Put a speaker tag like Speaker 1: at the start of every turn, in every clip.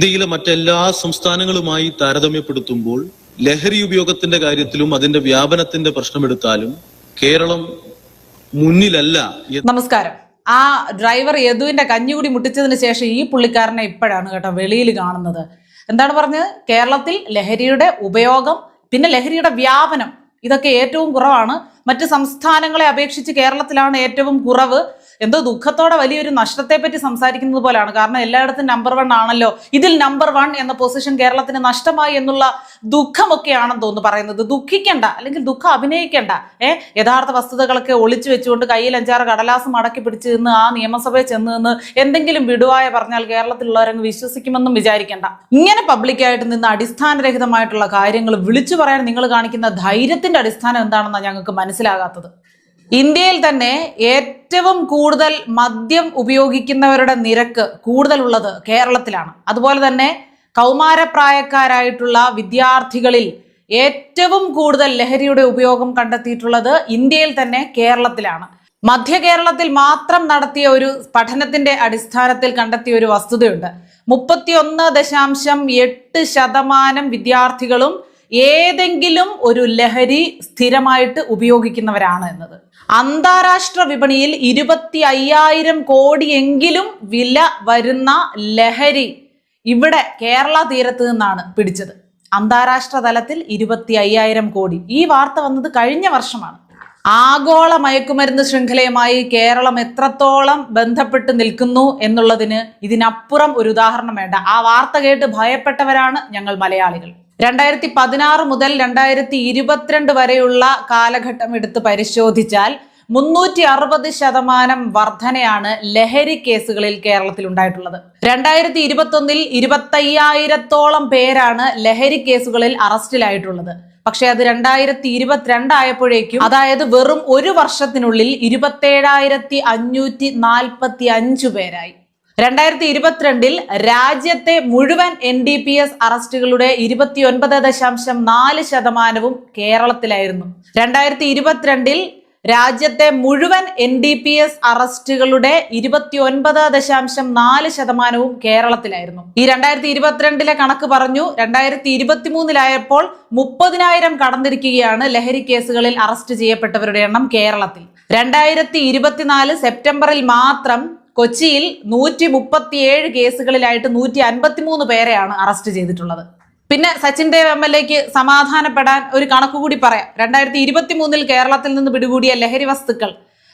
Speaker 1: ഇന്ത്യയിലെ മറ്റെല്ലാ സംസ്ഥാനങ്ങളുമായി താരതമ്യപ്പെടുത്തുമ്പോൾ ലഹരി ഉപയോഗത്തിന്റെ കാര്യത്തിലും അതിന്റെ വ്യാപനത്തിന്റെ പ്രശ്നമെടുത്താലും കേരളം മുന്നിലല്ല
Speaker 2: നമസ്കാരം. ആ ഡ്രൈവർ യദുവിന്റെ കഞ്ഞുകൂടി മുട്ടിച്ചതിന് ശേഷം ഈ പുള്ളിക്കാരനെ ഇപ്പോഴാണ് കേട്ടോ വെളിയിൽ കാണുന്നത്. എന്താണ് പറഞ്ഞത്? കേരളത്തിൽ ലഹരിയുടെ ഉപയോഗം പിന്നെ ലഹരിയുടെ വ്യാപനം ഇതൊക്കെ ഏറ്റവും കുറവാണ്. മറ്റ് സംസ്ഥാനങ്ങളെ അപേക്ഷിച്ച് കേരളത്തിലാണ് ഏറ്റവും കുറവ്. എന്തോ ദുഃഖത്തോടെ വലിയൊരു നഷ്ടത്തെ പറ്റി സംസാരിക്കുന്നത് പോലെയാണ് കാരണം എല്ലായിടത്തും നമ്പർ വൺ ആണല്ലോ. ഇതിൽ നമ്പർ വൺ എന്ന പൊസിഷൻ കേരളത്തിന് നഷ്ടമായി എന്നുള്ള ദുഃഖമൊക്കെയാണെന്ന് തോന്നുന്നു പറയുന്നത്. ദുഃഖിക്കണ്ട അല്ലെങ്കിൽ ദുഃഖം അഭിനയിക്കണ്ട. ഏ? യഥാർത്ഥ വസ്തുതകളൊക്കെ ഒളിച്ചു വെച്ചുകൊണ്ട് കയ്യിൽ അഞ്ചാറ് കടലാസ് മടക്കി പിടിച്ച് നിന്ന് ആ നിയമസഭയിൽ ചെന്ന് നിന്ന് എന്തെങ്കിലും വിടുവായ പറഞ്ഞാൽ കേരളത്തിലുള്ളവരങ്ങ് വിശ്വസിക്കുമെന്നും വിചാരിക്കണ്ട. ഇങ്ങനെ പബ്ലിക്കായിട്ട് നിന്ന് അടിസ്ഥാനരഹിതമായിട്ടുള്ള കാര്യങ്ങൾ വിളിച്ചു പറയാൻ നിങ്ങൾ കാണിക്കുന്ന ധൈര്യത്തിന്റെ അടിസ്ഥാനം എന്താണെന്നാണ് ഞങ്ങൾക്ക് മനസ്സിലാകാത്തത്. ഇന്ത്യയിൽ തന്നെ ഏറ്റവും കൂടുതൽ മദ്യം ഉപയോഗിക്കുന്നവരുടെ നിരക്ക് കൂടുതലുള്ളത് കേരളത്തിലാണ്. അതുപോലെ തന്നെ കൗമാരപ്രായക്കാരായിട്ടുള്ള വിദ്യാർത്ഥികളിൽ ഏറ്റവും കൂടുതൽ ലഹരിയുടെ ഉപയോഗം കണ്ടെത്തിയിട്ടുള്ളത് ഇന്ത്യയിൽ തന്നെ കേരളത്തിലാണ്. മധ്യ കേരളത്തിൽ മാത്രം നടത്തിയ ഒരു പഠനത്തിന്റെ അടിസ്ഥാനത്തിൽ കണ്ടെത്തിയ ഒരു വസ്തുതയുണ്ട്. മുപ്പത്തിയൊന്ന് ദശാംശം എട്ട് ശതമാനം വിദ്യാർത്ഥികളും ഏതെങ്കിലും ഒരു ലഹരി സ്ഥിരമായിട്ട് ഉപയോഗിക്കുന്നവരാണ് എന്നത്. അന്താരാഷ്ട്ര വിപണിയിൽ ഇരുപത്തി അയ്യായിരം കോടിയെങ്കിലും വില വരുന്ന ലഹരി ഇവിടെ കേരള തീരത്ത് നിന്നാണ് പിടിച്ചത്. അന്താരാഷ്ട്ര തലത്തിൽ ഇരുപത്തി അയ്യായിരം കോടി. ഈ വാർത്ത വന്നത് കഴിഞ്ഞ വർഷമാണ്. ആഗോള മയക്കുമരുന്ന് ശൃംഖലയുമായി കേരളം എത്രത്തോളം ബന്ധപ്പെട്ട് നിൽക്കുന്നു എന്നുള്ളതിന് ഇതിനപ്പുറം ഒരു ഉദാഹരണം വേണ്ട. ആ വാർത്ത കേട്ട് ഭയപ്പെട്ടവരാണ് ഞങ്ങൾ മലയാളികൾ. രണ്ടായിരത്തി പതിനാറ് മുതൽ രണ്ടായിരത്തി ഇരുപത്തിരണ്ട് വരെയുള്ള കാലഘട്ടം എടുത്ത് പരിശോധിച്ചാൽ മുന്നൂറ്റി അറുപത് ശതമാനം വർധനയാണ് ലഹരി കേസുകളിൽ കേരളത്തിൽ ഉണ്ടായിട്ടുള്ളത്. രണ്ടായിരത്തി ഇരുപത്തൊന്നിൽ ഇരുപത്തയ്യായിരത്തോളം പേരാണ് ലഹരി കേസുകളിൽ അറസ്റ്റിലായിട്ടുള്ളത്. പക്ഷെ അത് രണ്ടായിരത്തി ഇരുപത്തിരണ്ട് ആയപ്പോഴേക്കും അതായത് വെറും ഒരു വർഷത്തിനുള്ളിൽ ഇരുപത്തേഴായിരത്തി അഞ്ഞൂറ്റി നാൽപ്പത്തി അഞ്ചു പേരായി. രണ്ടായിരത്തി ഇരുപത്തിരണ്ടിൽ രാജ്യത്തെ മുഴുവൻ എൻ ഡി പി എസ് അറസ്റ്റുകളുടെ ഇരുപത്തിയൊൻപത് ദശാംശം നാല് ശതമാനവും കേരളത്തിലായിരുന്നു. രണ്ടായിരത്തി ഇരുപത്തിരണ്ടിൽ രാജ്യത്തെ മുഴുവൻ എൻ ഡി പി എസ് അറസ്റ്റുകളുടെ ഇരുപത്തിയൊൻപത് ദശാംശം നാല് ശതമാനവും കേരളത്തിലായിരുന്നു. ഈ രണ്ടായിരത്തി ഇരുപത്തിരണ്ടിലെ കണക്ക് പറഞ്ഞു രണ്ടായിരത്തി ഇരുപത്തിമൂന്നിലായപ്പോൾ മുപ്പതിനായിരം കടന്നിരിക്കുകയാണ് ലഹരി കേസുകളിൽ അറസ്റ്റ് ചെയ്യപ്പെട്ടവരുടെ എണ്ണം കേരളത്തിൽ. രണ്ടായിരത്തി ഇരുപത്തിനാല് സെപ്റ്റംബറിൽ മാത്രം കൊച്ചിയിൽ നൂറ്റി മുപ്പത്തിയേഴ് കേസുകളിലായിട്ട് നൂറ്റി അൻപത്തിമൂന്ന് പേരെയാണ് അറസ്റ്റ് ചെയ്തിട്ടുള്ളത്. പിന്നെ സച്ചിൻ ദേവ് എം എൽ എക്ക് സമാധാനപ്പെടാൻ ഒരു കണക്ക് കൂടി പറയാം. രണ്ടായിരത്തി ഇരുപത്തി മൂന്നിൽ കേരളത്തിൽ നിന്ന് പിടികൂടിയ ലഹരി വസ്തുക്കൾ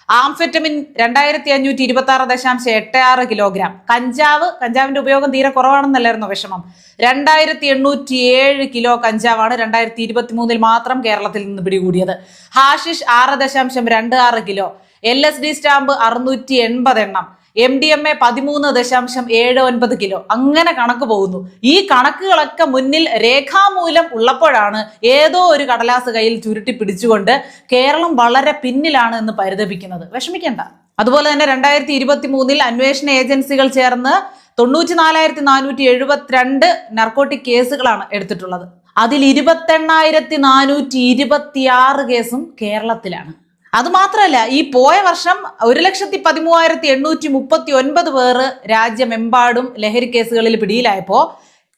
Speaker 2: ആംഫെറ്റമിൻ രണ്ടായിരത്തി അഞ്ഞൂറ്റി ഇരുപത്തി ആറ് ദശാംശം എട്ട് ആറ് കിലോഗ്രാം. കഞ്ചാവ് കഞ്ചാവിന്റെ ഉപയോഗം തീരെ കുറവാണെന്നല്ലായിരുന്നു വിഷമം. രണ്ടായിരത്തി എണ്ണൂറ്റി ഏഴ് കിലോ കഞ്ചാവാണ് രണ്ടായിരത്തി ഇരുപത്തി മൂന്നിൽ മാത്രം കേരളത്തിൽ നിന്ന് പിടികൂടിയത്. ഹാഷിഷ് ആറ് ദശാംശം രണ്ട് ആറ് kilo. L S D stamp അറുന്നൂറ്റി എൺപത് എണ്ണം എം ഡി എം എ പതിമൂന്ന് ദശാംശം ഏഴ് ഒൻപത് കിലോ. അങ്ങനെ കണക്ക് പോകുന്നു. ഈ കണക്കുകളൊക്കെ മുന്നിൽ രേഖാമൂലം ഉള്ളപ്പോഴാണ് ഏതോ ഒരു കടലാസ് കയ്യിൽ ചുരുട്ടി പിടിച്ചുകൊണ്ട് കേരളം വളരെ പിന്നിലാണ് എന്ന് പരിതപിക്കുന്നത്. വിഷമിക്കേണ്ട. അതുപോലെ തന്നെ രണ്ടായിരത്തി ഇരുപത്തി മൂന്നിൽ അന്വേഷണ ഏജൻസികൾ ചേർന്ന് തൊണ്ണൂറ്റി നാലായിരത്തി നാനൂറ്റി എഴുപത്തിരണ്ട് നർക്കോട്ടിക് കേസുകളാണ് എടുത്തിട്ടുള്ളത്. അതിൽ ഇരുപത്തെണ്ണായിരത്തി നാനൂറ്റി ഇരുപത്തിയാറ് കേസും കേരളത്തിലാണ്. അതുമാത്രമല്ല ഈ പോയ വർഷം ഒരു ലക്ഷത്തി പതിമൂവായിരത്തി എണ്ണൂറ്റി മുപ്പത്തി ഒൻപത് പേർ രാജ്യമെമ്പാടും ലഹരി കേസുകളിൽ പിടിയിലായപ്പോൾ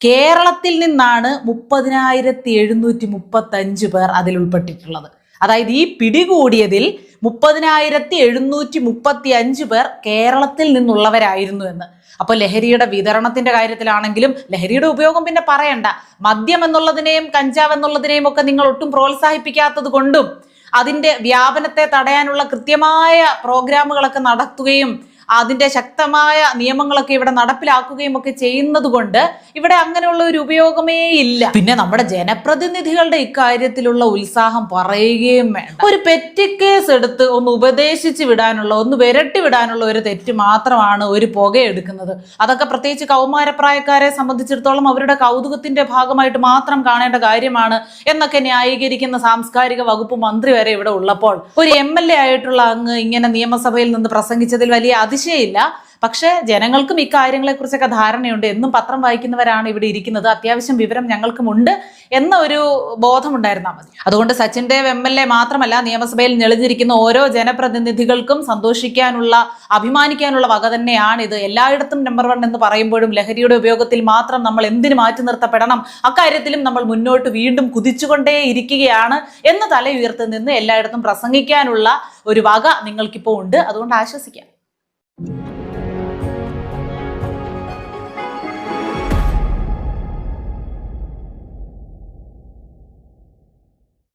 Speaker 2: കേരളത്തിൽ നിന്നാണ് മുപ്പതിനായിരത്തി എഴുന്നൂറ്റി മുപ്പത്തി അഞ്ച് പേർ അതിൽ ഉൾപ്പെട്ടിട്ടുള്ളത്. അതായത് ഈ പിടികൂടിയതിൽ മുപ്പതിനായിരത്തി എഴുന്നൂറ്റി മുപ്പത്തി അഞ്ച് പേർ കേരളത്തിൽ നിന്നുള്ളവരായിരുന്നു എന്ന്. അപ്പോൾ ലഹരിയുടെ വിതരണത്തിന്റെ കാര്യത്തിലാണെങ്കിലും ലഹരിയുടെ ഉപയോഗം പിന്നെ പറയണ്ട. മദ്യം എന്നുള്ളതിനെയും കഞ്ചാവ് എന്നുള്ളതിനെയും ഒക്കെ നിങ്ങൾ ഒട്ടും പ്രോത്സാഹിപ്പിക്കാത്തത് കൊണ്ടും അതിന്റെ വ്യാപനത്തെ തടയാനുള്ള കൃത്യമായ പ്രോഗ്രാമുകളൊക്കെ നടത്തുകയും അതിന്റെ ശക്തമായ നിയമങ്ങളൊക്കെ ഇവിടെ നടപ്പിലാക്കുകയും ഒക്കെ ചെയ്യുന്നത് കൊണ്ട് ഇവിടെ അങ്ങനെയുള്ള ഒരു ഉപയോഗമേ ഇല്ല. പിന്നെ നമ്മുടെ ജനപ്രതിനിധികളുടെ ഇക്കാര്യത്തിലുള്ള ഉത്സാഹം പറയുകയും വേണം ഒരു പെറ്റി കേസ് എടുത്ത് ഒന്ന് ഉപദേശിച്ച് വിടാനുള്ള ഒന്ന് വിരട്ടി വിടാനുള്ള ഒരു തെറ്റ് മാത്രമാണ് ഒരു പുകയെടുക്കുന്നത്. അതൊക്കെ പ്രത്യേകിച്ച് കൗമാരപ്രായക്കാരെ സംബന്ധിച്ചിടത്തോളം അവരുടെ കൗതുകത്തിന്റെ ഭാഗമായിട്ട് മാത്രം കാണേണ്ട കാര്യമാണ് എന്നൊക്കെ ന്യായീകരിക്കുന്ന സാംസ്കാരിക വകുപ്പ് മന്ത്രി വരെ ഇവിടെ ഉള്ളപ്പോൾ ഒരു എം എൽ എ ആയിട്ടുള്ള അങ്ങ് ഇങ്ങനെ നിയമസഭയിൽ നിന്ന് പ്രസംഗിച്ചതിൽ വലിയ അതിശയമില്ല പക്ഷേ ജനങ്ങൾക്കും ഇക്കാര്യങ്ങളെക്കുറിച്ചൊക്കെ ധാരണയുണ്ട്. എന്നും പത്രം വായിക്കുന്നവരാണ് ഇവിടെ ഇരിക്കുന്നത്. അത്യാവശ്യം വിവരം ഞങ്ങൾക്കുമുണ്ട് എന്ന ഒരു ബോധമുണ്ടായിരുന്നാൽ മതി. അതുകൊണ്ട് സച്ചിൻ എം എൽ എ മാത്രമല്ല നിയമസഭയിൽ ഞെളിഞ്ഞിരിക്കുന്ന ഓരോ ജനപ്രതിനിധികൾക്കും സന്തോഷിക്കാനുള്ള അഭിമാനിക്കാനുള്ള വക തന്നെയാണിത്. എല്ലായിടത്തും നമ്പർ വൺ എന്ന് പറയുമ്പോഴും ലഹരിയുടെ ഉപയോഗത്തിൽ മാത്രം നമ്മൾ എന്തിനു മാറ്റി നിർത്തപ്പെടണം? അക്കാര്യത്തിലും നമ്മൾ മുന്നോട്ട് വീണ്ടും കുതിച്ചുകൊണ്ടേ ഇരിക്കുകയാണ് എന്ന് തല ഉയർത്തി നിന്ന് എല്ലായിടത്തും പ്രസംഗിക്കാനുള്ള ഒരു വക നിങ്ങൾക്കിപ്പോൾ ഉണ്ട്. അതുകൊണ്ട് ആശ്വസിക്കാം.